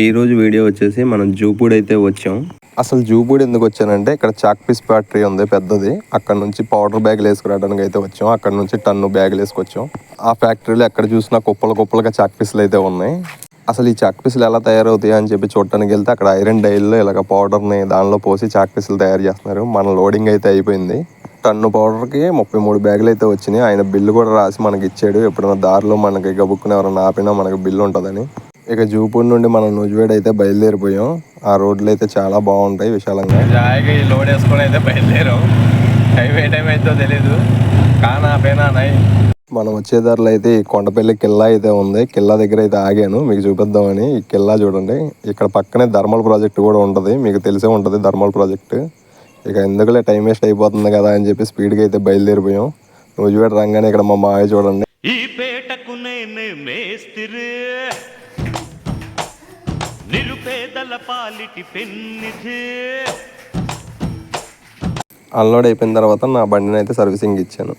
ఈరోజు వీడియో వచ్చేసి మనం జూపూడి అయితే వచ్చాం. అసలు జూపూడి ఎందుకు వచ్చానంటే ఇక్కడ చాక్పీస్ ఫ్యాక్టరీ ఉంది పెద్దది. అక్కడ నుంచి పౌడర్ బ్యాగులు వేసుకురావడానికి అయితే వచ్చాం. అక్కడ నుంచి టన్ను బ్యాగులు వేసుకొచ్చాం. ఆ ఫ్యాక్టరీలో ఎక్కడ చూసినా కుప్పలు కుప్పలుగా చాక్పీస్లు అయితే ఉన్నాయి. అసలు ఈ చాక్పీసులు ఎలా తయారవుతాయి అని చెప్పి చూడటానికి వెళ్తే అక్కడ ఐరన్ డైల్లో ఇలాగ పౌడర్ని దానిలో పోసి చాక్పీసులు తయారు చేస్తున్నారు. మన లోడింగ్ అయితే అయిపోయింది. టన్ను పౌడర్కి ముప్పై మూడు బ్యాగులు అయితే వచ్చినాయి. ఆయన బిల్లు కూడా రాసి మనకి ఇచ్చాడు. ఎప్పుడైనా దారిలో మనకి గబుక్కుని ఎవరైనా ఆపినా మనకి బిల్లు ఉంటుందని. ఇక జూపూర్ నుండి మనం నుజ్వేడ్ అయితే బయలుదేరిపోయాం. ఆ రోడ్లు అయితే చాలా బాగుంటాయి విశాలంగా. జాయిగా ఈ లోడ్ వేసుకొని అయితే బయలుదేరాం. టైం ఏ టైం అవుతుందో తెలీదు. కానా పేనా నై. మనం వచ్చే దారిలో అయితే ఈ కొండపల్లి కిల్లా అయితే ఉంది. కిల్లా దగ్గర అయితే ఆగాను. మీకు చూపిద్దామని. ఈ కిల్లా చూడండి. ఇక్కడ పక్కనే థర్మల్ ప్రాజెక్ట్ కూడా ఉంటుంది. మీకు తెలిసే ఉంటుంది థర్మల్ ప్రాజెక్ట్. ఇక ఎందుకులే టైం వేస్ట్ అయిపోతుంది కదా అని చెప్పి స్పీడ్గా అయితే బయలుదేరిపోయాం. నువ్వు రాగానే ఇక్కడ మా మాయ చూడండి. ఈ పేటకు నేను మేస్తిరి. పేదల పాలిటి పెన్నిధి. అన్లోడ్ అయిపోయిన తర్వాత నా బండిని అయితే సర్వీసింగ్ ఇచ్చాను.